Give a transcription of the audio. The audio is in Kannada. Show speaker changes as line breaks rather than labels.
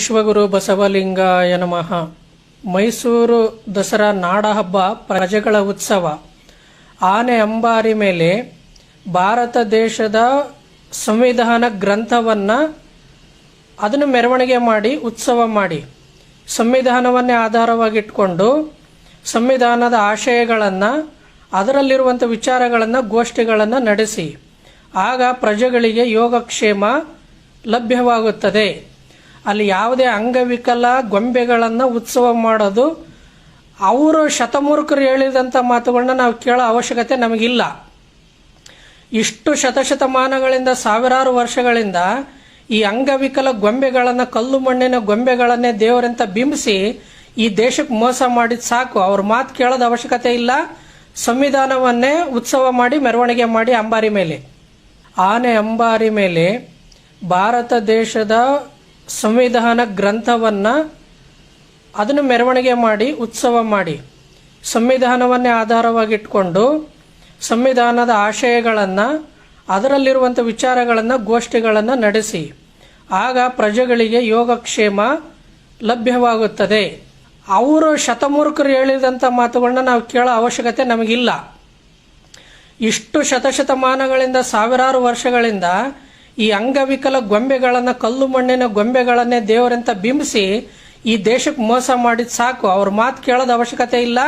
ವಿಶ್ವಗುರು ಬಸವಲಿಂಗಾಯ ನಮಃ. ಮೈಸೂರು ದಸರಾ ನಾಡಹಬ್ಬ ಪ್ರಜೆಗಳ ಉತ್ಸವ. ಆನೆ ಅಂಬಾರಿ ಮೇಲೆ ಭಾರತ ದೇಶದ ಸಂವಿಧಾನ ಗ್ರಂಥವನ್ನು ಅದನ್ನು ಮೆರವಣಿಗೆ ಮಾಡಿ, ಉತ್ಸವ ಮಾಡಿ. ಸಂವಿಧಾನವನ್ನೇ ಆಧಾರವಾಗಿಟ್ಕೊಂಡು ಸಂವಿಧಾನದ ಆಶಯಗಳನ್ನು ಅದರಲ್ಲಿರುವಂಥ ವಿಚಾರಗಳನ್ನು, ಗೋಷ್ಠಿಗಳನ್ನು ನಡೆಸಿ. ಆಗ ಪ್ರಜೆಗಳಿಗೆ ಯೋಗಕ್ಷೇಮ ಲಭ್ಯವಾಗುತ್ತದೆ. ಅಲ್ಲಿ ಯಾವುದೇ ಅಂಗವಿಕಲ ಗೊಂಬೆಗಳನ್ನು ಉತ್ಸವ ಮಾಡೋದು, ಅವರು ಶತಮೂರ್ಖರು ಹೇಳಿದಂಥ ಮಾತುಗಳನ್ನ ನಾವು ಕೇಳೋ ಅವಶ್ಯಕತೆ ನಮಗಿಲ್ಲ. ಇಷ್ಟು ಶತಶತಮಾನಗಳಿಂದ, ಸಾವಿರಾರು ವರ್ಷಗಳಿಂದ ಈ ಅಂಗವಿಕಲ ಗೊಂಬೆಗಳನ್ನು, ಕಲ್ಲು ಮಣ್ಣಿನ ಗೊಂಬೆಗಳನ್ನೇ ದೇವರಂತ ಬಿಂಬಿಸಿ ಈ ದೇಶಕ್ಕೆ ಮೋಸ ಮಾಡಿದ ಸಾಕು. ಅವ್ರ ಮಾತು ಕೇಳೋದ ಅವಶ್ಯಕತೆ ಇಲ್ಲ. ಸಂವಿಧಾನವನ್ನೇ ಉತ್ಸವ ಮಾಡಿ ಮೆರವಣಿಗೆ ಮಾಡಿ ಅಂಬಾರಿ ಮೇಲೆ. ಆನೆ ಅಂಬಾರಿ ಮೇಲೆ ಭಾರತ ದೇಶದ ಸಂವಿಧಾನ ಗ್ರಂಥವನ್ನು ಅದನ್ನು ಮೆರವಣಿಗೆ ಮಾಡಿ, ಉತ್ಸವ ಮಾಡಿ. ಸಂವಿಧಾನವನ್ನೇ ಆಧಾರವಾಗಿಟ್ಕೊಂಡು ಸಂವಿಧಾನದ ಆಶಯಗಳನ್ನು ಅದರಲ್ಲಿರುವಂಥ ವಿಚಾರಗಳನ್ನು, ಗೋಷ್ಠಿಗಳನ್ನು ನಡೆಸಿ. ಆಗ ಪ್ರಜೆಗಳಿಗೆ ಯೋಗಕ್ಷೇಮ ಲಭ್ಯವಾಗುತ್ತದೆ. ಅವರು ಶತಮೂರ್ಖರು ಹೇಳಿದಂಥ ಮಾತುಗಳನ್ನ ನಾವು ಕೇಳೋ ಅವಶ್ಯಕತೆ ನಮಗಿಲ್ಲ. ಇಷ್ಟು ಶತಶತಮಾನಗಳಿಂದ, ಸಾವಿರಾರು ವರ್ಷಗಳಿಂದ ಈ ಅಂಗವಿಕಲ ಗೊಂಬೆಗಳನ್ನ, ಕಲ್ಲು ಮಣ್ಣಿನ ಗೊಂಬೆಗಳನ್ನೇ ದೇವರಂತ ಬಿಂಬಿಸಿ ಈ ದೇಶಕ್ಕೆ ಮೋಸ ಮಾಡಿದ್ ಸಾಕು. ಅವ್ರ ಮಾತು ಕೇಳೋದ ಅವಶ್ಯಕತೆ ಇಲ್ಲ.